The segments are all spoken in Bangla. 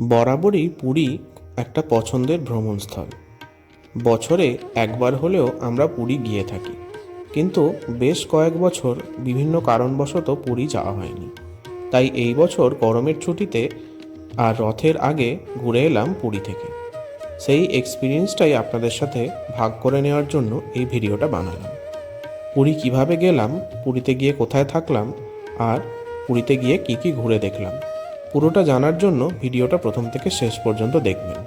বরাবরই পুরী একটা পছন্দের ভ্রমণস্থল। বছরে একবার হলেও আমরা পুরী গিয়ে থাকি। কিন্তু বেশ কয়েক বছর বিভিন্ন কারণবশত পুরী যাওয়া হয়নি। তাই এই বছর গরমের ছুটিতে আর রথের আগে ঘুরে এলাম পুরী থেকে। সেই এক্সপিরিয়েন্সটাই আপনাদের সাথে ভাগ করে নেওয়ার জন্য এই ভিডিওটা বানালাম। পুরী কীভাবে গেলাম, পুরীতে গিয়ে কোথায় থাকলাম, আর পুরীতে গিয়ে কি কি ঘুরে দেখলাম পুরোটা জানার জন্য ভিডিওটা প্রথম থেকে শেষ পর্যন্ত দেখবেন।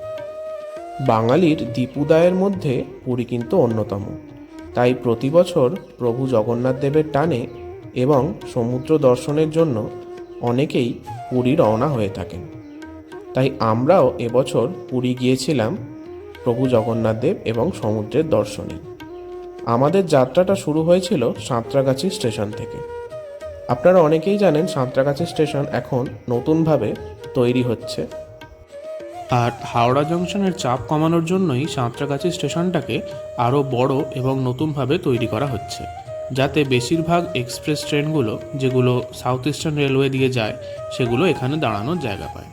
বাঙালির দীপুদায়ের মধ্যে পুরী কিন্তু অন্যতম। তাই প্রতি বছর প্রভু জগন্নাথ দেবের টানে এবং সমুদ্র দর্শনের জন্য অনেকেই পুরী রওনা হয়ে থাকেন। তাই আমরাও এবছর পুরী গিয়েছিলাম প্রভু জগন্নাথ দেব এবং সমুদ্রের দর্শনে। আমাদের যাত্রাটা শুরু হয়েছিল সাঁতরাগাছি স্টেশন থেকে। আপনারা অনেকেই জানেন সাঁতরাগাছি স্টেশন এখন নতুনভাবে তৈরি হচ্ছে। আর হাওড়া জংশনের চাপ কমানোর জন্যই সাঁতরাগাছি স্টেশনটাকে আরও বড় এবং নতুনভাবে তৈরি করা হচ্ছে। যাতে বেশিরভাগ এক্সপ্রেস ট্রেনগুলো যেগুলো সাউথ ইস্টার্ন রেলওয়ে দিয়ে যায়, সেগুলো এখানে দাঁড়ানোর জায়গা পায়।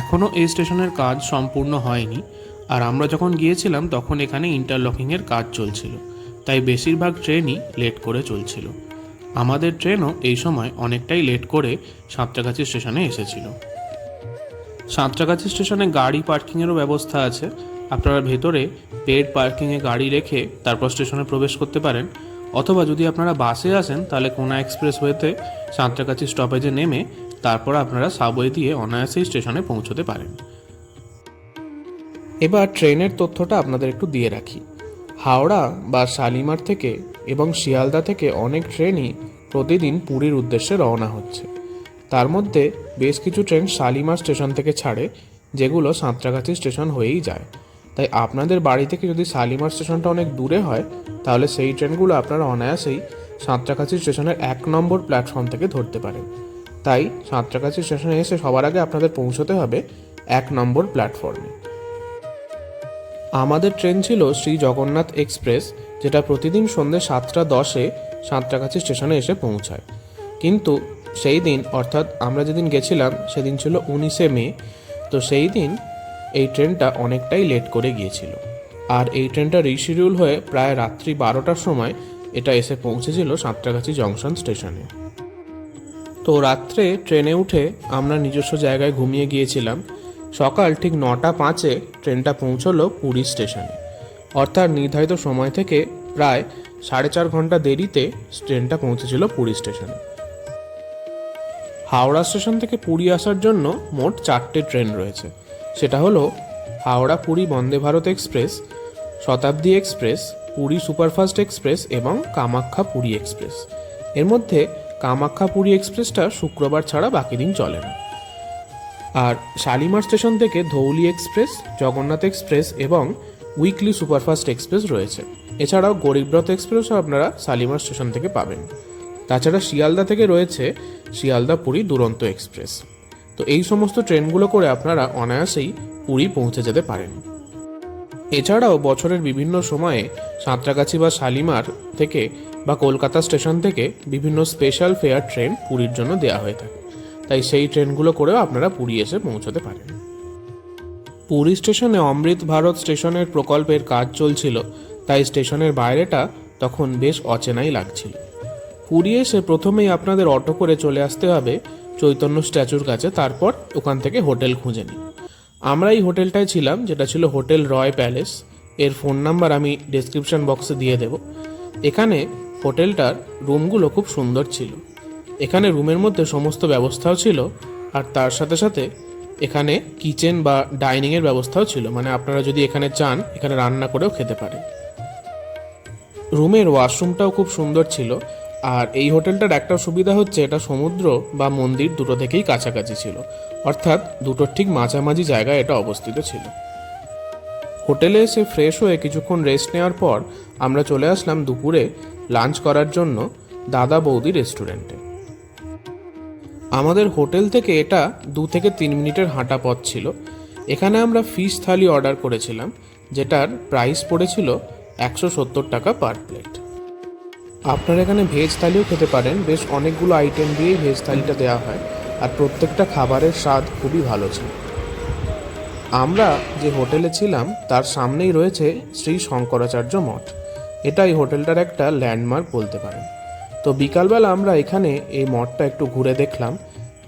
এখনও এই স্টেশনের কাজ সম্পূর্ণ হয়নি, আর আমরা যখন গিয়েছিলাম তখন এখানে ইন্টারলকিংয়ের কাজ চলছিল, তাই বেশিরভাগ ট্রেনই লেট করে চলছিল। আমাদের ট্রেনও এই সময় অনেকটাই লেট করে সাঁতরাগাছি স্টেশনে এসেছিল। সাঁতরাগাছি স্টেশনে গাড়ি পার্কিংয়েরও ব্যবস্থা আছে। আপনারা ভেতরে পেড পার্কিংয়ে গাড়ি রেখে তারপর স্টেশনে প্রবেশ করতে পারেন। অথবা যদি আপনারা বাসে আসেন, তাহলে কোনা এক্সপ্রেস ওয়েতে সাঁতরাগাছি স্টপেজে নেমে তারপর আপনারা সাবওয়ে দিয়ে অনায়াসেই স্টেশনে পৌঁছতে পারেন। এবার ট্রেনের তথ্যটা আপনাদের একটু দিয়ে রাখি। হাওড়া বা শালিমার থেকে এবং শিয়ালদা থেকে অনেক ট্রেনই প্রতিদিন পুরীর উদ্দেশ্যে রওনা হচ্ছে। তার মধ্যে বেশ কিছু ট্রেন শালিমার স্টেশন থেকে ছাড়ে, যেগুলো সাঁতরাগাছি স্টেশন হয়েই যায়। তাই আপনাদের বাড়ি থেকে যদি শালিমার স্টেশনটা অনেক দূরে হয়, তাহলে সেই ট্রেনগুলো আপনারা অনায়াসেই সাঁতরাগাছি স্টেশনের এক নম্বর প্ল্যাটফর্ম থেকে ধরতে পারেন। তাই সাঁতরাগাছি স্টেশনে এসে সবার আগে আপনাদের পৌঁছতে হবে এক নম্বর প্ল্যাটফর্মে। আমাদের ট্রেন ছিল শ্রী জগন্নাথ এক্সপ্রেস যেটা প্রতিদিন সন্ধ্যে সাতটা দশে সাঁতরাগাছি স্টেশনে এসে পৌঁছায়। কিন্তু সেই দিন, অর্থাৎ আমরা যেদিন গেছিলাম, সেদিন ছিল উনিশে মে, তো সেই দিন এই ট্রেনটা অনেকটাই লেট করে গিয়েছিল। আর এই ট্রেনটা রিশিডিউল হয়ে প্রায় রাত্রি বারোটার সময় এটা এসে পৌঁছেছিল সাঁতরাগাছি জংশন স্টেশনে। তো রাত্রে ট্রেনে উঠে আমরা নিজস্ব জায়গায় ঘুমিয়ে গিয়েছিলাম। সকাল ঠিক নটা পাঁচে ট্রেনটা পৌঁছলো পুরী স্টেশনে। অর্থাৎ নির্ধারিত সময় থেকে প্রায় সাড়ে চার ঘণ্টা দেরিতে ট্রেনটা পৌঁছেছিল পুরী স্টেশনে। হাওড়া স্টেশন থেকে পুরী আসার জন্য মোট চারটে ট্রেন রয়েছে। সেটা হলো Howrah Puri Vande Bharat express, Shatabdi express, Puri superfast express এবং কামাখ্যা পুরী এক্সপ্রেস। এর মধ্যে কামাখ্যা পুরী এক্সপ্রেসটা শুক্রবার ছাড়া বাকি দিন চলে না। আর শালিমার স্টেশন থেকে ধৌলি এক্সপ্রেস, জগন্নাথ এক্সপ্রেস এবং উইকলি সুপারফাস্ট এক্সপ্রেস রয়েছে। এছাড়াও গরিবরথ এক্সপ্রেসও আপনারা শালিমার স্টেশন থেকে পাবেন। তাছাড়া শিয়ালদা থেকে রয়েছে শিয়ালদা পুরী দুরন্ত এক্সপ্রেস। তো এই সমস্ত ট্রেনগুলো করে আপনারা অনায়াসেই পুরী পৌঁছে যেতে পারেন। এছাড়াও বছরের বিভিন্ন সময়ে সাঁতরাগাছি বা শালিমার থেকে বা কলকাতা স্টেশন থেকে বিভিন্ন স্পেশাল ফেয়ার ট্রেন পুরীর জন্য দেওয়া হয়ে থাকে। তাই সেই ট্রেনগুলো করেও আপনারা পুরী এসে পৌঁছতে পারেন। পুরী স্টেশনে অমৃত ভারত স্টেশনের প্রকল্পের কাজ চলছিল, তাই স্টেশনের বাইরেটা তখন বেশ অচেনাই লাগছিল। পুরী এসে প্রথমেই আপনাদের অটো করে চলে আসতে হবে, চৈতন্য স্ট্যাচুর কাছে, তারপর ওখান থেকে হোটেল খুঁজে নিই আমরা এই হোটেলটায় ছিলাম, যেটা ছিল হোটেল রয় প্যালেস। এর ফোন নাম্বার আমি ডেসক্রিপশন বক্সে দিয়ে দেব। এখানে হোটেলটার রুমগুলো খুব সুন্দর ছিল। এখানে রুমের মধ্যে সমস্ত ব্যবস্থাও ছিল, আর তার সাথে সাথে এখানে কিচেন বা ডাইনিংয়ের ব্যবস্থাও ছিল। মানে আপনারা যদি এখানে চান, এখানে রান্না করেও খেতে পারেন। রুমের ওয়াশরুমটাও খুব সুন্দর ছিল। আর এই হোটেলটার একটা সুবিধা হচ্ছে, এটা সমুদ্র বা মন্দির দুটো থেকেই কাছাকাছি ছিল। অর্থাৎ দুটোর ঠিক মাঝামাঝি জায়গায় এটা অবস্থিত ছিল। হোটেলে এসে ফ্রেশ হয়ে কিছুক্ষণ রেস্ট নেওয়ার পর আমরা চলে আসলাম দুপুরে লাঞ্চ করার জন্য দাদা বৌদি রেস্টুরেন্টে। আমাদের হোটেল থেকে এটা দু থেকে তিন মিনিটের হাঁটা পথ ছিল। এখানে আমরা ফিশ থালি অর্ডার করেছিলাম, যেটার প্রাইস পড়েছিল একশো সত্তর টাকা পার প্লেট। আপনারা এখানে ভেজ থালিও খেতে পারেন, বেশ অনেকগুলো আইটেম দিয়েই ভেজ থালিটা দেওয়া হয়, আর প্রত্যেকটা খাবারের স্বাদ খুবই ভালো ছিল। আমরা যে হোটেলে ছিলাম, তার সামনেই রয়েছে শ্রী শঙ্করাচার্য মঠ। এটাই হোটেলটার একটা ল্যান্ডমার্ক বলতে পারেন। তো বিকালবেলা আমরা এখানে এই মঠটা একটু ঘুরে দেখলাম।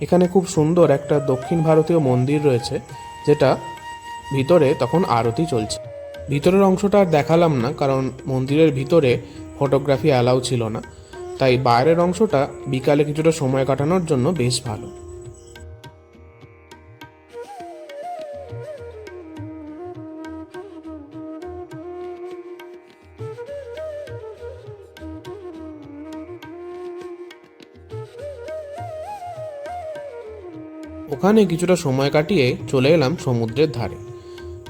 এখানে খুব সুন্দর একটা দক্ষিণ ভারতীয় মন্দির রয়েছে, যেটা ভিতরে তখন আরতি চলছে। ভিতরের অংশটা আর দেখালাম না, কারণ মন্দিরের ভিতরে ফটোগ্রাফি অ্যালাউ ছিল না। তাই বাইরের অংশটা বিকালে কিছুটা সময় কাটানোর জন্য বেশ ভালো। ওখানে কিছুটা সময় কাটিয়ে চলে এলাম সমুদ্রের ধারে।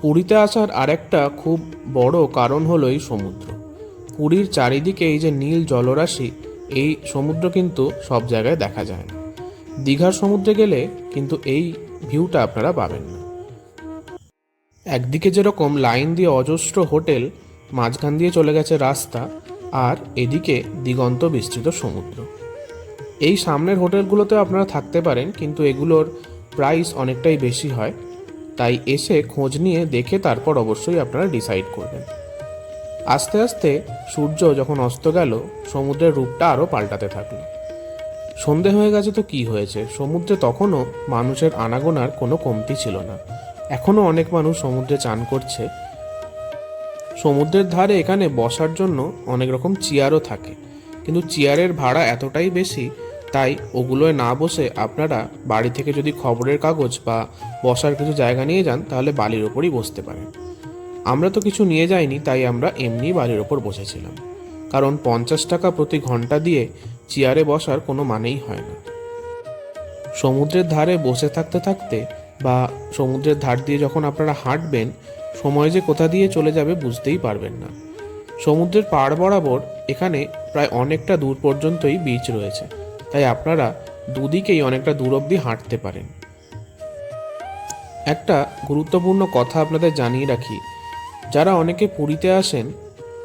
পুরীতে আসার আরেকটা খুব বড় কারণ হলো এই সমুদ্র। পুরীর চারিদিকে এই যে নীল জলরাশি, এই সমুদ্র কিন্তু সব জায়গায় দেখা যায় না। দীঘার সমুদ্রে গেলে কিন্তু এই ভিউটা আপনারা পাবেন না। একদিকে যেরকম লাইন দিয়ে অজস্র হোটেল, মাঝখান দিয়ে চলে গেছে রাস্তা, আর এদিকে দিগন্ত বিস্তৃত সমুদ্র। এই সামনের হোটেলগুলোতে আপনারা থাকতে পারেন, কিন্তু এগুলোর প্রাইস অনেকটাই বেশি হয়, তাই এসে খোঁজ নিয়ে দেখে তারপর অবশ্যই আপনারা ডিসাইড করবেন। আস্তে আস্তে সূর্য যখন অস্ত গেল, সমুদ্রের রূপটা আরও পাল্টাতে থাকল। সন্ধে হয়ে গেছে তো কি হয়েছে? সমুদ্রে তখনও মানুষের আনাগোনার কোনো কমতি ছিল না। এখনও অনেক মানুষ সমুদ্রে চান করছে। সমুদ্রের ধারে এখানে বসার জন্য অনেক রকম চেয়ারও থাকে। কিন্তু চেয়ারের ভাড়া এতটাই বেশি তাই ওগুলোয় না বসে আপনারা বাড়ি থেকে যদি খবরের কাগজ বা বসার কিছু জায়গা নিয়ে যান, তাহলে বালির ওপরই বসতে পারেন। আমরা তো কিছু নিয়ে যাইনি, তাই আমরা এমনি বালির ওপর বসেছিলাম। কারণ পঞ্চাশ টাকা প্রতি ঘণ্টা দিয়ে চেয়ারে বসার কোনো মানেই হয় না। সমুদ্রের ধারে বসে থাকতে থাকতে বা সমুদ্রের ধার দিয়ে যখন আপনারা হাঁটবেন, সময় যে কোথা দিয়ে চলে যাবে বুঝতেই পারবেন না। সমুদ্রের পাড় বরাবর এখানে প্রায় অনেকটা দূর পর্যন্তই বিচ রয়েছে। তাই আপনারা দুদিকেই অনেকটা দূর অবধি হাঁটতে পারেন। একটা গুরুত্বপূর্ণ কথা আপনাদের জানিয়ে রাখি, যারা অনেকে পুরীতে আসেন,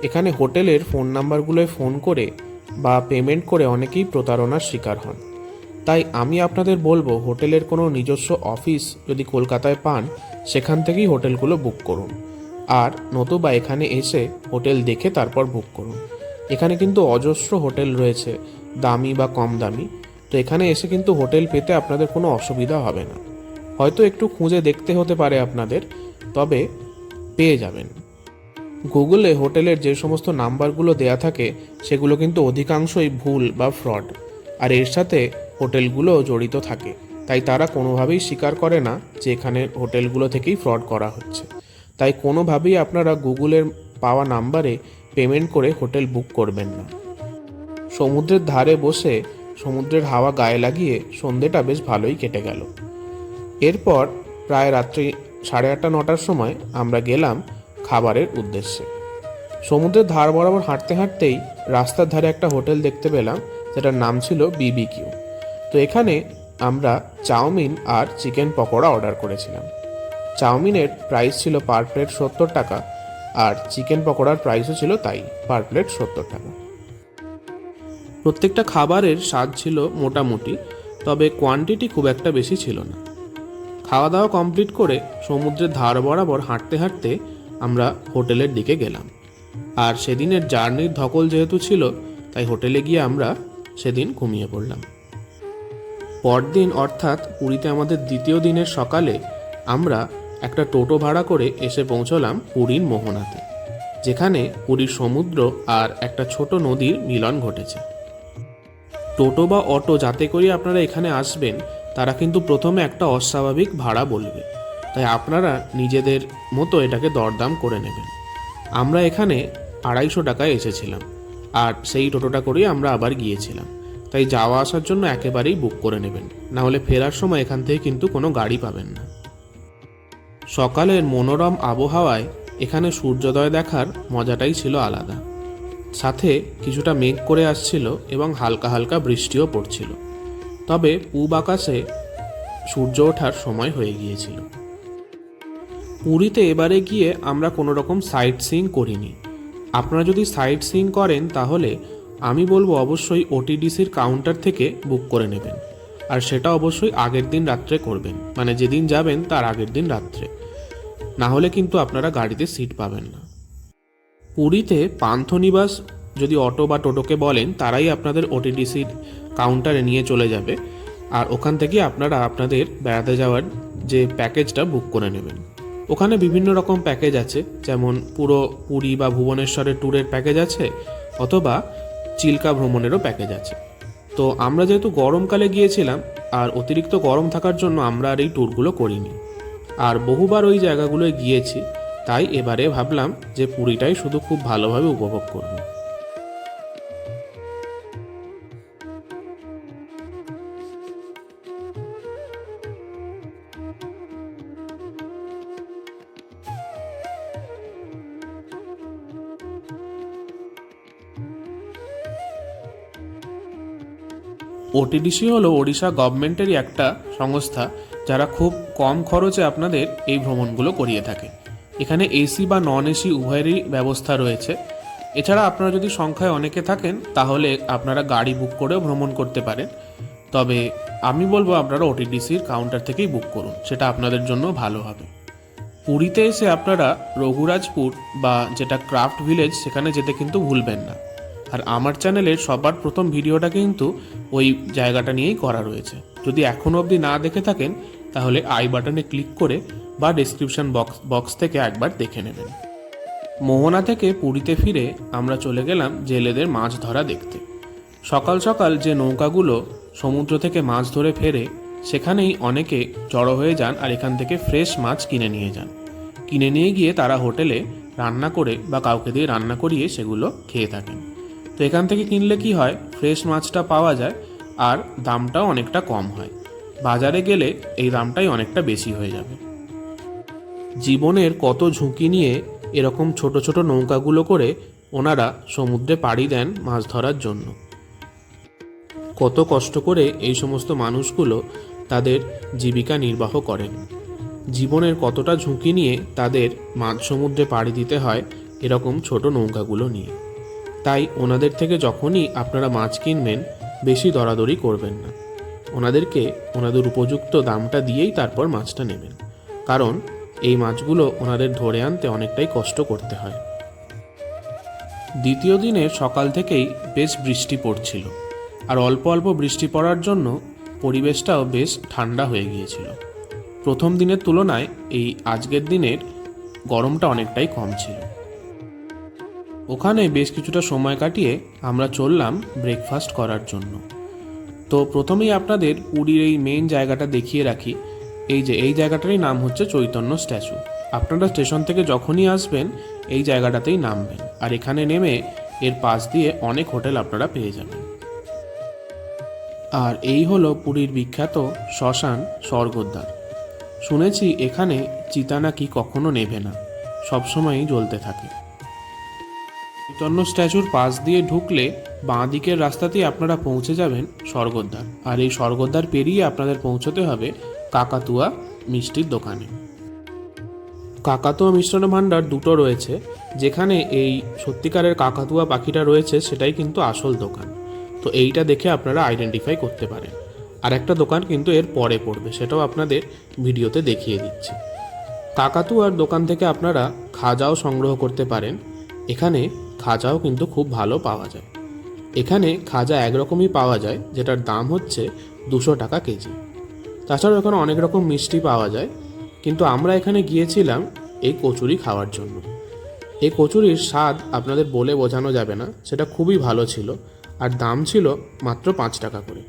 এখানে হোটেলের ফোন নাম্বারগুলোয় ফোন করে বা পেমেন্ট করে অনেকেই প্রতারণার শিকার হন। তাই আমি আপনাদের বলব, হোটেলের কোনো নিজস্ব অফিস যদি কলকাতায় পান, সেখান থেকেই হোটেলগুলো বুক করুন। আর নতুবা এখানে এসে হোটেল দেখে তারপর বুক করুন। এখানে কিন্তু অজস্র হোটেল রয়েছে দামি বা কম দামি। তো এখানে এসে কিন্তু হোটেল পেতে আপনাদের কোনো অসুবিধা হবে না। হয়তো একটু খুঁজে দেখতে হতে পারে আপনাদের, তবে পেয়ে যাবেন। গুগলে হোটেলের যে সমস্ত নাম্বারগুলো দেয়া থাকে, সেগুলো কিন্তু অধিকাংশই ভুল বা ফ্রড। আর এর সাথে হোটেলগুলো জড়িত থাকে। তাই তারা কোনোভাবেই স্বীকার করে না যে এখানে হোটেলগুলো থেকেই ফ্রড করা হচ্ছে। তাই কোনোভাবেই আপনারা গুগলের পাওয়া নাম্বারে পেমেন্ট করে হোটেল বুক করবেন না। সমুদ্রের ধারে বসে সমুদ্রের হাওয়া গায়ে লাগিয়ে সন্ধেটা বেশ ভালোই কেটে গেল। এরপর প্রায় রাত্রি সাড়ে আটটা, নটার সময় আমরা গেলাম খাবারের উদ্দেশ্যে। সমুদ্রের ধার বরাবর হাঁটতে হাঁটতেই রাস্তার ধারে একটা হোটেল দেখতে পেলাম, যেটার নাম ছিল বিবি কিউ তো এখানে আমরা চাউমিন আর চিকেন পকোড়া অর্ডার করেছিলাম। চাউমিনের প্রাইস ছিল পার প্লেট সত্তর টাকা, আর চিকেন পকোড়ার প্রাইসও ছিল তাই, পার প্লেট সত্তর টাকা। প্রত্যেকটা খাবারের স্বাদ ছিল মোটামুটি, তবে কোয়ান্টিটি খুব একটা বেশি ছিল না। খাওয়া দাওয়া কমপ্লিট করে সমুদ্রের ধার বরাবর হাঁটতে হাঁটতে আমরা হোটেলের দিকে গেলাম। আর সেদিনের জার্নির ধকল যেহেতু ছিল, তাই হোটেলে গিয়ে আমরা সেদিন ঘুমিয়ে পড়লাম। পরদিন অর্থাৎ পুরীতে আমাদের দ্বিতীয় দিনের সকালে আমরা একটা টোটো ভাড়া করে এসে পৌঁছলাম পুরীর মোহনাতে, যেখানে পুরীর সমুদ্র আর একটা ছোট নদীর মিলন ঘটেছে। টোটো বা অটো যাতে করে আপনারা এখানে আসবেন, তারা কিন্তু প্রথমে একটা অস্বাভাবিক ভাড়া বলবে। তাই আপনারা নিজেদের মতো এটাকে দরদাম করে নেবেন। আমরা এখানে আড়াইশো টাকায় এসেছিলাম, আর সেই টোটোটা করেই আমরা আবার গিয়েছিলাম। তাই যাওয়া আসার জন্য একেবারেই বুক করে নেবেন, না হলে ফেরার সময় এখান থেকে কিন্তু কোনো গাড়ি পাবেন না। সকালের মনোরম আবহাওয়ায় এখানে সূর্যোদয় দেখার মজাটাই ছিল আলাদা। কিছুটা মেঘ করে আসছিল এবং হালকা হালকা বৃষ্টিও পড়ছিল। তবে পূব আকাশে সূর্য ওঠার সময় হয়ে গিয়েছিল। পুরীতে এবারে গিয়ে আমরা কোনো রকম সাইট সিইং করিনি। আপনারা যদি সাইট সিইং করেন তাহলে আমি বলব অবশ্যই ওটিডিসির কাউন্টার থেকে বুক করে নেবেন। আর সেটা অবশ্যই আগের দিন রাত্রে করবেন। মানে যেদিন যাবেন তার আগের দিন রাত্রে। না হলে কিন্তু আপনারা গাড়িতে সিট পাবেন না। পুরীতে পান্থনিবাস যদি অটো বা টোটোকে বলেন, তারাই আপনাদের ওটিডিসির কাউন্টারে নিয়ে চলে যাবে। আর ওখান থেকে আপনারা আপনাদের বেড়াতে যাওয়ার যে প্যাকেজটা বুক করে নেবেন। ওখানে বিভিন্ন রকম প্যাকেজ আছে, যেমন পুরো পুরী বা ভুবনেশ্বরের ট্যুরের প্যাকেজ আছে, অথবা চিল্কা ভ্রমণেরও প্যাকেজ আছে। তো আমরা যেহেতু গরমকালে গিয়েছিলাম, আর অতিরিক্ত গরম থাকার জন্য আমরা আর এই ট্যুরগুলো করিনি। আর বহুবার ওই জায়গাগুলোয় গিয়েছি তাই এবারে ভাবলাম যে পুরীটাই শুধু খুব ভালোভাবে উপভোগ করব। ওটিডিসি হলো ওড়িশা গভর্নমেন্টেরই একটা সংস্থা যারা খুব কম খরচে আপনাদের এই ভ্রমণগুলো করিয়ে থাকে। এখানে এসি বা নন এসি উভয়েরই ব্যবস্থা রয়েছে। এছাড়া আপনারা যদি সংখ্যায় অনেকে থাকেন, তাহলে আপনারা গাড়ি বুক করেও ভ্রমণ করতে পারেন। তবে আমি বলব আপনারা ওটিডিসির কাউন্টার থেকেই বুক করুন, সেটা আপনাদের জন্য ভালো হবে। পুরীতে এসে আপনারা রঘুরাজপুর বা যেটা ক্রাফট ভিলেজ সেখানে যেতে কিন্তু ভুলবেন না। আর আমার চ্যানেলের সবার প্রথম ভিডিওটা কিন্তু ওই জায়গাটা নিয়েই করা রয়েছে। যদি এখনও অবধি না দেখে থাকেন, তাহলে আই বাটনে ক্লিক করে বা ডেসক্রিপশন বক্স বক্স থেকে একবার দেখে নেবেন। মোহনা থেকে পুরীতে ফিরে আমরা চলে গেলাম জেলেদের মাছ ধরা দেখতে। সকাল সকাল যে নৌকাগুলো সমুদ্র থেকে মাছ ধরে ফেরে, সেখানেই অনেকে জড়ো হয়ে যান আর এখান থেকে ফ্রেশ মাছ কিনে নিয়ে যান। কিনে নিয়ে গিয়ে তারা হোটেলে রান্না করে বা কাউকে দিয়ে রান্না করিয়ে সেগুলো খেয়ে থাকেন। তো এখান থেকে কিনলে কি হয়? ফ্রেশ মাছটা পাওয়া যায় আর দামটাও অনেকটা কম হয়। বাজারে গেলে এই দামটাই অনেকটা বেশি হয়ে যাবে। জীবনের কত ঝুঁকি নিয়ে এরকম ছোট ছোট নৌকাগুলো করে ওনারা সমুদ্রে পাড়ি দেন মাছ ধরার জন্য। কত কষ্ট করে এই সমস্ত মানুষগুলো তাদের জীবিকা নির্বাহ করেন। জীবনের কতটা ঝুঁকি নিয়ে তাদের মাঝ সমুদ্রে পাড়ি দিতে হয় এরকম ছোট নৌকাগুলো নিয়ে। তাই ওনাদের থেকে যখনই আপনারা মাছ কিনবেন, বেশি দরাদরি করবেন না। ওনাদেরকে ওনাদের উপযুক্ত দামটা দিয়েই তারপর মাছটা নেবেন। কারণ এই মাছগুলো ওনাদের ধরে আনতে অনেকটাই কষ্ট করতে হয়। দ্বিতীয় দিনে সকাল থেকেই বেশ বৃষ্টি পড়ছিল আর অল্প অল্প বৃষ্টি পড়ার জন্য পরিবেশটাও বেশ ঠান্ডা হয়ে গিয়েছিল। প্রথম দিনের তুলনায় এই আজকের দিনের গরমটা অনেকটাই কম ছিল। ওখানে বেশ কিছুটা সময় কাটিয়ে আমরা চললাম ব্রেকফাস্ট করার জন্য। তো প্রথমেই আপনাদের পুরীর এই মেইন জায়গাটা দেখিয়ে রাখি। এই যে, এই জায়গাটারই নাম হচ্ছে চৈতন্য স্ট্যাচু। আপনারা স্টেশন থেকে যখনই আসবেন, এই জায়গাটাতেই নামবেন। আর এখানে নেমে এর পাশ দিয়ে অনেক হোটেল আপনারা পেয়ে যাবেন। আর এই হলো পুরীর বিখ্যাত শ্মশান স্বর্গদ্বার। শুনেছি এখানে চিতা নাকি কখনো নেভে না সবসময়ই জ্বলতে থাকে। চৈতন্য স্ট্যাচুর পাশ দিয়ে ঢুকলে বাঁ দিকের রাস্তাতেই আপনারা পৌঁছে যাবেন স্বর্গদ্বার। আর এই স্বর্গদ্বার পেরিয়ে আপনাদের পৌঁছতে হবে কাকাতুয়া মিষ্টির দোকানে। কাকাতুয়া মিষ্টান্ন ভাণ্ডার দুটো রয়েছে, যেখানে এই সত্যিকারের কাকাতুয়া পাখিটা রয়েছে সেটাই কিন্তু আসল দোকান। তো এইটা দেখে আপনারা আইডেন্টিফাই করতে পারেন। আর একটা দোকান কিন্তু এর পরে পড়বে, সেটাও আপনাদের ভিডিওতে দেখিয়ে দিচ্ছি। কাকাতুয়ার দোকান থেকে আপনারা খাজাও সংগ্রহ করতে পারেন, এখানে খাজাও কিন্তু খুব ভালো পাওয়া যায়। এখানে খাজা একরকমই পাওয়া যায়, যেটার দাম হচ্ছে দুশো টাকা কেজি। তাছাড়াও এখানে অনেক রকম মিষ্টি পাওয়া যায়। কিন্তু আমরা এখানে গিয়েছিলাম এই কচুরি খাওয়ার জন্য। এই কচুরির স্বাদ আপনাদের বলে বোঝানো যাবে না, সেটা খুবই ভালো ছিল আর দাম ছিল মাত্র পাঁচ টাকা করে।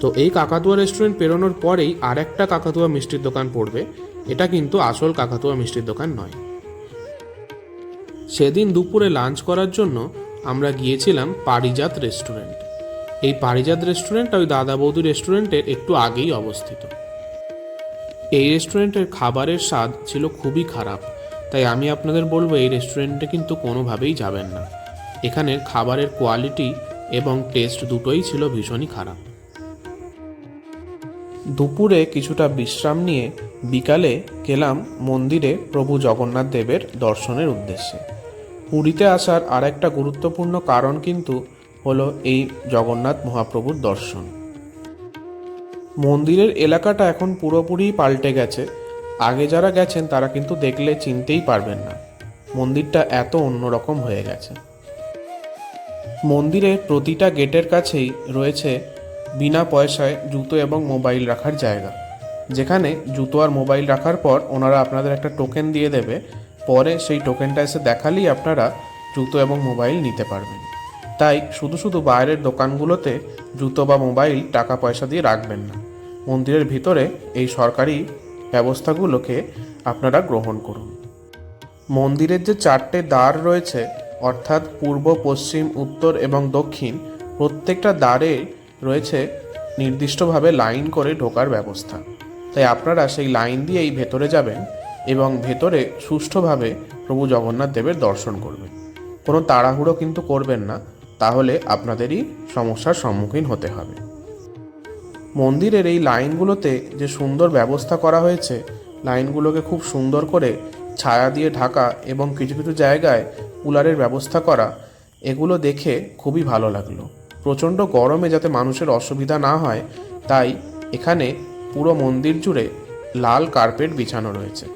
তো এই কাকাতুয়া রেস্টুরেন্ট পেরোনোর পরেই আর একটা কাকাতুয়া মিষ্টির দোকান পড়বে। এটা কিন্তু আসল কাকাতুয়া মিষ্টির দোকান নয়। সেদিন দুপুরে লাঞ্চ করার জন্য আমরা গিয়েছিলাম পারিজাত রেস্টুরেন্ট। এই পারিজাত রেস্টুরেন্ট ওই দাদা বৌদি রেস্টুরেন্টের একটু আগেই অবস্থিত। এই রেস্টুরেন্টের খাবারের স্বাদ ছিল খুবই খারাপ, তাই আমি আপনাদের বলব এই রেস্টুরেন্টে কিন্তু কোনোভাবেই যাবেন না। এখানের খাবারের কোয়ালিটি এবং টেস্ট দুটোই ছিল ভীষণই খারাপ। দুপুরে কিছুটা বিশ্রাম নিয়ে বিকালে গেলাম মন্দিরে প্রভু জগন্নাথ দেবের দর্শনের উদ্দেশ্যে। পুরীতে আসার আর একটা গুরুত্বপূর্ণ কারণ কিন্তু হলো এই জগন্নাথ মহাপ্রভুর দর্শন। মন্দিরের এলাকাটা এখন পুরোপুরি পাল্টে গেছে। আগে যারা গেছেন, তারা কিন্তু দেখলে চিনতেই পারবেন না। মন্দিরটা এত অন্যরকম হয়ে গেছে। মন্দিরের প্রতিটা গেটের কাছেই রয়েছে বিনা পয়সায় জুতো এবং মোবাইল রাখার জায়গা। যেখানে জুতো আর মোবাইল রাখার পর ওনারা আপনাদের একটা টোকেন দিয়ে দেবে। পরে সেই টোকেনটা এসে দেখালেই আপনারা জুতো এবং মোবাইল নিতে পারবেন। তাই শুধু শুধু বাইরের দোকানগুলোতে জুতো বা মোবাইল টাকা পয়সা দিয়ে রাখবেন না। মন্দিরের ভিতরে এই সরকারি ব্যবস্থাগুলোকে আপনারা গ্রহণ করুন। মন্দিরের যে চারটে দ্বার রয়েছে, অর্থাৎ পূর্ব, পশ্চিম, উত্তর এবং দক্ষিণ, প্রত্যেকটা দ্বারে রয়েছে নির্দিষ্টভাবে লাইন করে ঢোকার ব্যবস্থা। তাই আপনারা সেই লাইন দিয়েই ভেতরে যাবেন এবং ভেতরে সুষ্ঠুভাবে প্রভু জগন্নাথ দেবের দর্শন করবেন। কোনো তাড়াহুড়ো কিন্তু করবেন না। তাহলে আপনাদেরই সমস্যার সম্মুখীন হতে হবে। মন্দিরের এই লাইনগুলোতে যে সুন্দর ব্যবস্থা করা হয়েছে, লাইনগুলোকে খুব সুন্দর করে ছায়া দিয়ে ঢাকা এবং কিছু কিছু জায়গায় কুলারের ব্যবস্থা করা, এগুলো দেখে খুবই ভালো লাগল। প্রচণ্ড গরমে যাতে মানুষের অসুবিধা না হয়, তাই এখানে পুরো মন্দির জুড়ে লাল কার্পেট বিছানো রয়েছে।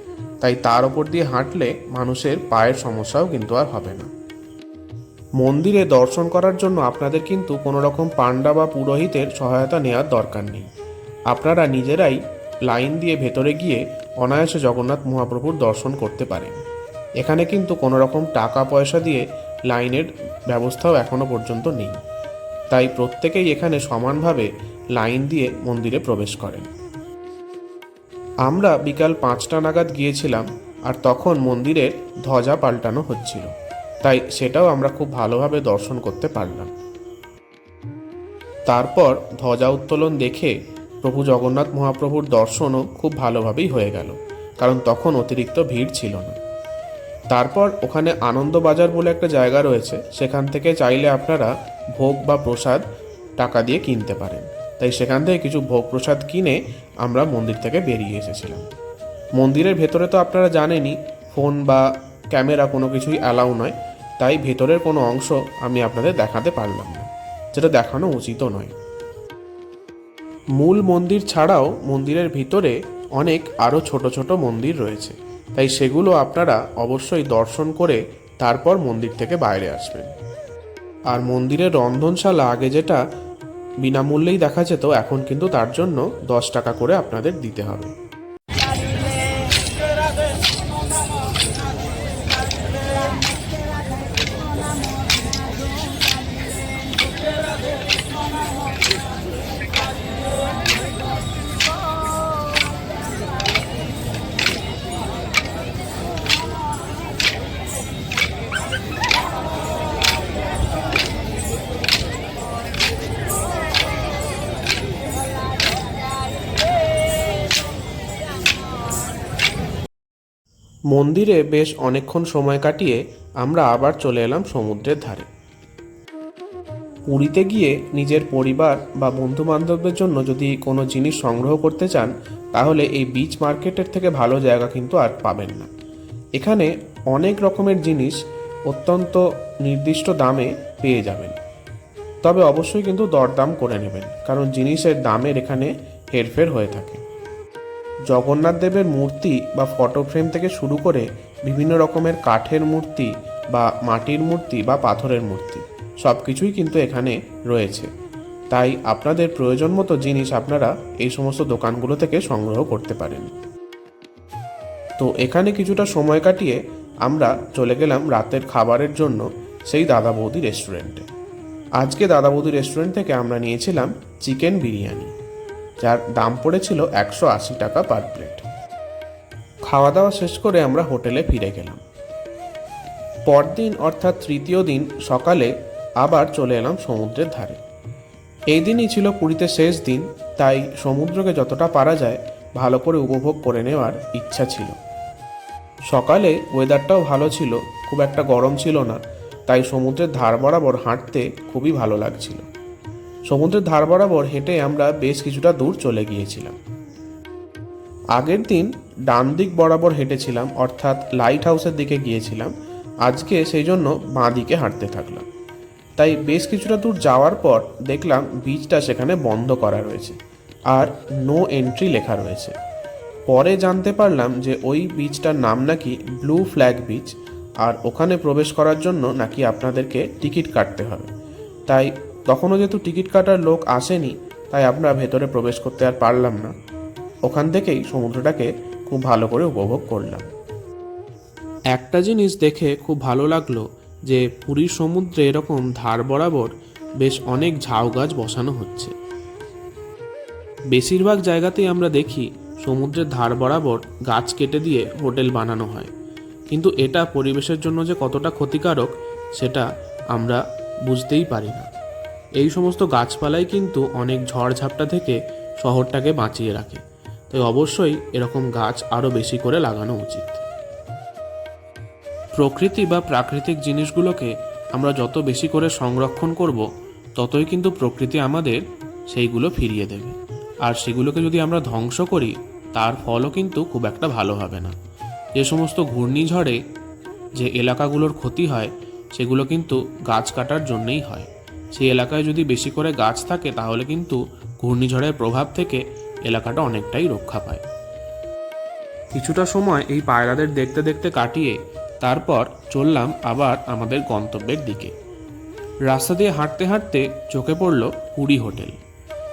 তাই তার ওপর দিয়ে হাঁটলে মানুষের পায়ের সমস্যাও কিন্তু আর হবে না। মন্দিরে দর্শন করার জন্য আপনাদের কিন্তু কোনো রকম পাণ্ডা বা পুরোহিতের সহায়তা নেওয়ার দরকার নেই। আপনারা নিজেরাই লাইন দিয়ে ভেতরে গিয়ে অনায়াসে জগন্নাথ মহাপ্রভুর দর্শন করতে পারেন। এখানে কিন্তু কোনো রকম টাকা পয়সা দিয়ে লাইনের ব্যবস্থাও এখনও পর্যন্ত নেই। তাই প্রত্যেকেই এখানে সমানভাবে লাইন দিয়ে মন্দিরে প্রবেশ করেন। আমরা বিকাল পাঁচটা নাগাদ গিয়েছিলাম আর তখন মন্দিরের ধ্বজা পাল্টানো হচ্ছিল। তাই সেটাও আমরা খুব ভালোভাবে দর্শন করতে পারলাম। তারপর ধ্বজা উত্তোলন দেখে প্রভু জগন্নাথ মহাপ্রভুর দর্শনও খুব ভালোভাবেই হয়ে গেল, কারণ তখন অতিরিক্ত ভিড় ছিল না। তারপর ওখানে আনন্দবাজার বলে একটা জায়গা রয়েছে, সেখান থেকে চাইলে আপনারা ভোগ বা প্রসাদ টাকা দিয়ে কিনতে পারেন। তাই সেখান থেকে কিছু ভোগ প্রসাদ কিনে আমরা মন্দির থেকে বেরিয়ে এসেছিলাম। মন্দিরের ভেতরে তো আপনারা জানেনই, ফোন বা ক্যামেরা কোনো কিছুই অ্যালাউ নয়। তাই ভেতরের কোনো অংশ আমি আপনাদের দেখাতে পারলাম না। যেটা দেখানো উচিতও নয়। মূল মন্দির ছাড়াও মন্দিরের ভিতরে অনেক আরও ছোট ছোট মন্দির রয়েছে। তাই সেগুলো আপনারা অবশ্যই দর্শন করে তারপর মন্দির থেকে বাইরে আসবেন। আর মন্দিরের রন্ধনশালা আগে যেটা বিনামূল্যেই দেখা যেত, এখন কিন্তু তার জন্য দশ টাকা করে আপনাদের দিতে হবে। মন্দিরে বেশ অনেকক্ষণ সময় কাটিয়ে আমরা আবার চলে এলাম সমুদ্রের ধারে। পুরীতে গিয়ে নিজের পরিবার বা বন্ধু বান্ধবদের জন্য যদি কোনো জিনিস সংগ্রহ করতে চান, তাহলে এই বিচ মার্কেটের থেকে ভালো জায়গা কিন্তু আর পাবেন না। এখানে অনেক রকমের জিনিস অত্যন্ত নির্দিষ্ট দামে পেয়ে যাবেন। তবে অবশ্যই কিন্তু দরদাম করে নেবেন, কারণ জিনিসের দামের এখানে হেরফের হয়ে থাকে। জগন্নাথ দেবের মূর্তি বা ফটো ফ্রেম থেকে শুরু করে বিভিন্ন রকমের কাঠের মূর্তি বা মাটির মূর্তি বা পাথরের মূর্তি সব কিছুই কিন্তু এখানে রয়েছে। তাই আপনাদের প্রয়োজন মতো জিনিস আপনারা এই সমস্ত দোকানগুলো থেকে সংগ্রহ করতে পারেন। তো এখানে কিছুটা সময় কাটিয়ে আমরা চলে গেলাম রাতের খাবারের জন্য সেই দাদা বৌদি রেস্টুরেন্টে আজকে দাদা বৌদি রেস্টুরেন্ট থেকে আমরা নিয়েছিলাম চিকেন বিরিয়ানি। যার দাম পড়েছিল একশো আশি টাকা পার প্লেট। খাওয়া দাওয়া শেষ করে আমরা হোটেলে ফিরে গেলাম। পরদিন অর্থাৎ তৃতীয় দিন সকালে আবার চলে এলাম সমুদ্রের ধারে। এই দিনই ছিল পুরীতে শেষ দিন, তাই সমুদ্রকে যতটা পারা যায় ভালো করে উপভোগ করে নেওয়ার ইচ্ছা ছিল। সকালে ওয়েদারটাও ভালো ছিল, খুব একটা গরম ছিল না, তাই সমুদ্রের ধার বরাবর হাঁটতে খুবই ভালো লাগছিল। সমুদ্রের ধার বরাবর হেঁটে আমরা বেশ কিছুটা দূর চলে গিয়েছিলাম। আগের দিন ডান দিক বরাবর হেঁটেছিলাম, অর্থাৎ লাইট হাউসের দিকে গিয়েছিলাম। আজকে সেই জন্য বাঁ দিকে হাঁটতে থাকলাম। তাই বেশ কিছুটা দূর যাওয়ার পর দেখলাম বীজটা সেখানে বন্ধ করা রয়েছে আর নো এন্ট্রি লেখা রয়েছে। পরে জানতে পারলাম যে ওই বিচটার নাম নাকি ব্লু ফ্ল্যাগ বিচ আর ওখানে প্রবেশ করার জন্য নাকি আপনাদেরকে টিকিট কাটতে হবে। তাই তখনও যেহেতু টিকিট কাটার লোক আসেনি, তাই আমরা ভেতরে প্রবেশ করতে আর পারলাম না। ওখান থেকেই সমুদ্রটাকে খুব ভালো করে উপভোগ করলাম। একটা জিনিস দেখে খুব ভালো লাগল যে পুরীর সমুদ্রে এরকম ধার বরাবর বেশ অনেক ঝাউ গাছ বসানো হচ্ছে। বেশিরভাগ জায়গাতেই আমরা দেখি সমুদ্রের ধার বরাবর গাছ কেটে দিয়ে হোটেল বানানো হয়। কিন্তু এটা পরিবেশের জন্য যে কতটা ক্ষতিকারক, সেটা আমরা বুঝতেই পারি না। এই সমস্ত গাছপালাই কিন্তু অনেক ঝড়ঝাপটা থেকে শহরটাকে বাঁচিয়ে রাখে। তাই অবশ্যই এরকম গাছ আরও বেশি করে লাগানো উচিত। প্রকৃতি বা প্রাকৃতিক জিনিসগুলোকে আমরা যত বেশি করে সংরক্ষণ করব, ততই কিন্তু প্রকৃতি আমাদের সেইগুলো ফিরিয়ে দেবে। আর সেগুলোকে যদি আমরা ধ্বংস করি, তার ফলও কিন্তু খুব একটা ভালো হবে না। যে সমস্ত ঘূর্ণিঝড়ে যে এলাকাগুলোর ক্ষতি হয়, সেগুলো কিন্তু গাছ কাটার জন্যই হয়। সেই এলাকায় যদি বেশি করে গাছ থাকে, তাহলে কিন্তু ঘূর্ণিঝড়ের প্রভাব থেকে এলাকাটা অনেকটাই রক্ষা পায়। কিছুটা সময় এই পায়রাদের দেখতে দেখতে কাটিয়ে তারপর চললাম আবার আমাদের গন্তব্যের দিকে। রাস্তা দিয়ে হাঁটতে হাঁটতে চোখে পড়ল পুরী হোটেল।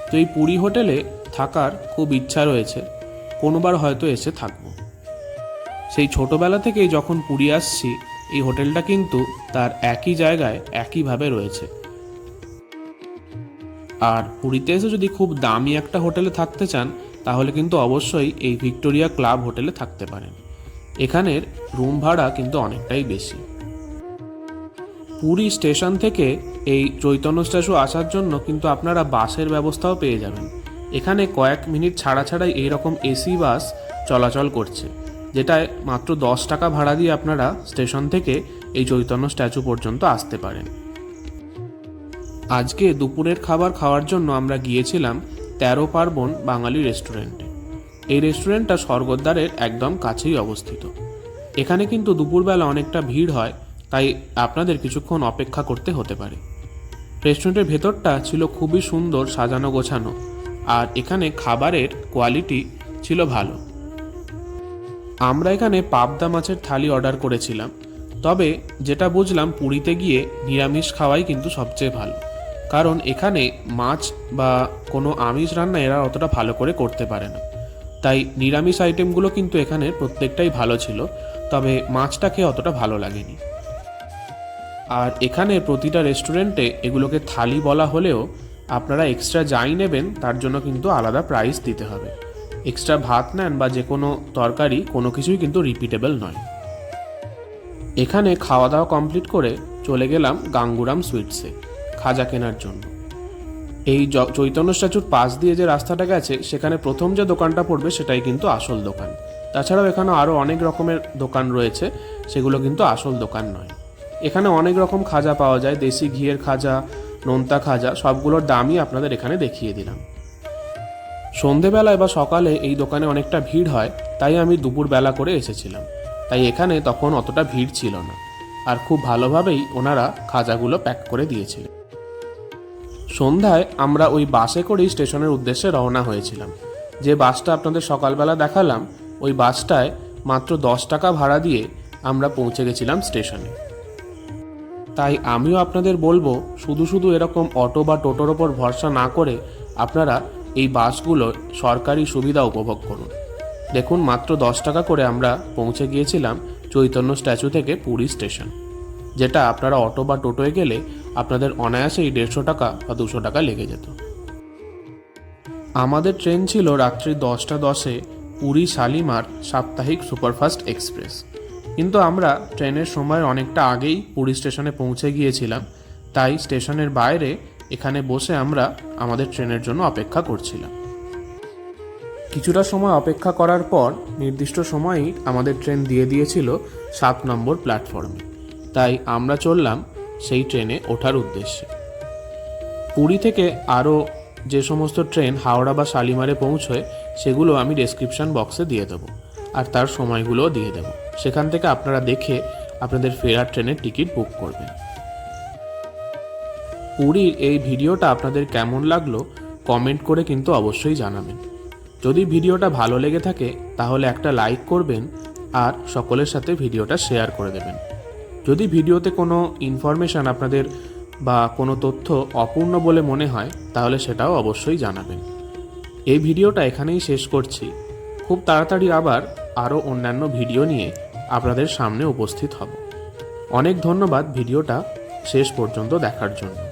তো এই পুরী হোটেলে থাকার খুব ইচ্ছা রয়েছে, কোনোবার হয়তো এসে থাকব। সেই ছোটবেলা থেকেই যখন পুরী আসছি, এই হোটেলটা কিন্তু তার একই জায়গায় একইভাবে রয়েছে। আর পুরীতে এসে যদি খুব দামি একটা হোটেলে থাকতে চান, তাহলে কিন্তু অবশ্যই এই ভিক্টোরিয়া ক্লাব হোটেলে থাকতে পারেন। এখানের রুম ভাড়া কিন্তু অনেকটাই বেশি। পুরী স্টেশন থেকে এই চৈতন্য স্ট্যাচু আসার জন্য কিন্তু আপনারা বাসের ব্যবস্থাও পেয়ে যাবেন। এখানে কয়েক মিনিট ছাড়া ছাড়াই এইরকম এসি বাস চলাচল করছে, যেটায় মাত্র দশ টাকা ভাড়া দিয়ে আপনারা স্টেশন থেকে এই চৈতন্য স্ট্যাচু পর্যন্ত আসতে পারেন। আজকে দুপুরের খাবার খাওয়ার জন্য আমরা গিয়েছিলাম তেরো পার্বণ বাঙালি রেস্টুরেন্টে। এই রেস্টুরেন্টটা স্বর্গদ্বারের একদম কাছেই অবস্থিত। এখানে কিন্তু দুপুরবেলা অনেকটা ভিড় হয়, তাই আপনাদের কিছুক্ষণ অপেক্ষা করতে হতে পারে। রেস্টুরেন্টের ভেতরটা ছিল খুবই সুন্দর সাজানো গোছানো, আর এখানে খাবারের কোয়ালিটি ছিল ভালো। আমরা এখানে পাবদা মাছের থালি অর্ডার করেছিলাম, তবে যেটা বুঝলাম পুরীতে গিয়ে নিরামিষ খাওয়াই কিন্তু সবচেয়ে ভালো। কারণ এখানে মাছ বা কোনো আমিষ রান্না এরা অতটা ভালো করে করতে পারে না। তাই নিরামিষ আইটেমগুলো কিন্তু এখানে প্রত্যেকটাই ভালো ছিল, তবে মাছটা খেয়ে অতটা ভালো লাগেনি। আর এখানে প্রতিটা রেস্টুরেন্টে এগুলোকে থালি বলা হলেও আপনারা এক্সট্রা যাই নেবেন, তার জন্য কিন্তু আলাদা প্রাইস দিতে হবে। এক্সট্রা ভাত নেন বা যে কোনো তরকারি, কোনো কিছুই কিন্তু রিপিটেবল নয়। এখানে খাওয়া দাওয়া কমপ্লিট করে চলে গেলাম গাঙ্গুরাম সুইটসে। খাজা কেনার জন্য। এই চৈতন্য স্ট্যাচুর পাশ দিয়ে যে রাস্তাটা গেছে, সেখানে প্রথম যে দোকানটা পড়বে সেটাই কিন্তু আসল দোকান। তাছাড়াও এখানে আরও অনেক রকমের দোকান রয়েছে, সেগুলো কিন্তু আসল দোকান নয়। এখানে অনেক রকম খাজা পাওয়া যায়, দেশি ঘিয়ের খাজা, নোনতা খাজা, সবগুলোর দামই আপনাদের এখানে দেখিয়ে দিলাম। সন্ধেবেলায় বা সকালে এই দোকানে অনেকটা ভিড় হয়, তাই আমি দুপুরবেলা করে এসেছিলাম। তাই এখানে তখন অতটা ভিড় ছিল না। আর খুব ভালোভাবেই ওনারা খাজাগুলো প্যাক করে দিয়েছিলেন। সন্ধ্যায় আমরা ওই বাসে করেই স্টেশনের উদ্দেশ্যে রওনা হয়েছিলাম। যে বাসটা আপনাদের সকালবেলা দেখালাম, ওই বাসটায় মাত্র দশ টাকা ভাড়া দিয়ে আমরা পৌঁছে গেছিলাম স্টেশনে। তাই আমিও আপনাদের বলব, শুধু শুধু এরকম অটো বা টোটোর ওপর ভরসা না করে আপনারা এই বাসগুলোর সরকারি সুবিধা উপভোগ করুন। দেখুন মাত্র দশ টাকা করে আমরা পৌঁছে গিয়েছিলাম চৈতন্য স্ট্যাচু থেকে পুরী স্টেশন। যেটা আপনারা অটো বা টোটোয় গেলে আপনাদের অনায়াসেই দেড়শো টাকা বা দুশো টাকা লেগে যেত। আমাদের ট্রেন ছিল রাত্রি দশটা দশে পুরী শালিমার সাপ্তাহিক সুপারফাস্ট এক্সপ্রেস। কিন্তু আমরা ট্রেনের সময় অনেকটা আগেই পুরী স্টেশনে পৌঁছে গিয়েছিলাম, তাই স্টেশনের বাইরে এখানে বসে আমরা আমাদের ট্রেনের জন্য অপেক্ষা করছিলাম। কিছুটা সময় অপেক্ষা করার পর নির্দিষ্ট সময়েই আমাদের ট্রেন দিয়ে দিয়েছিল সাত নম্বর প্ল্যাটফর্মে। তাই আমরা চললাম সেই ট্রেনে ওঠার উদ্দেশ্যে। পুরী থেকে আরও যে সমস্ত ট্রেন হাওড়া বা শালিমারে পৌঁছয়, সেগুলো আমি ডেসক্রিপশন বক্সে দিয়ে দেবো। আর তার সময়গুলোও দিয়ে দেবো। সেখান থেকে আপনারা দেখে আপনাদের ফেরার ট্রেনের টিকিট বুক করবেন। পুরীর এই ভিডিওটা আপনাদের কেমন লাগল কমেন্ট করে কিন্তু অবশ্যই জানাবেন। যদি ভিডিওটা ভালো লেগে থাকে, তাহলে একটা লাইক করবেন আর সকলের সাথে ভিডিওটা শেয়ার করে দেবেন। যদি ভিডিওতে কোনো ইনফরমেশান আপনাদের বা কোনো তথ্য অপূর্ণ বলে মনে হয়, তাহলে সেটাও অবশ্যই জানাবেন। এই ভিডিওটা এখানেই শেষ করছি। খুব তাড়াতাড়ি আবার আরও অন্যান্য ভিডিও নিয়ে আপনাদের সামনে উপস্থিত হব। অনেক ধন্যবাদ ভিডিওটা শেষ পর্যন্ত দেখার জন্য।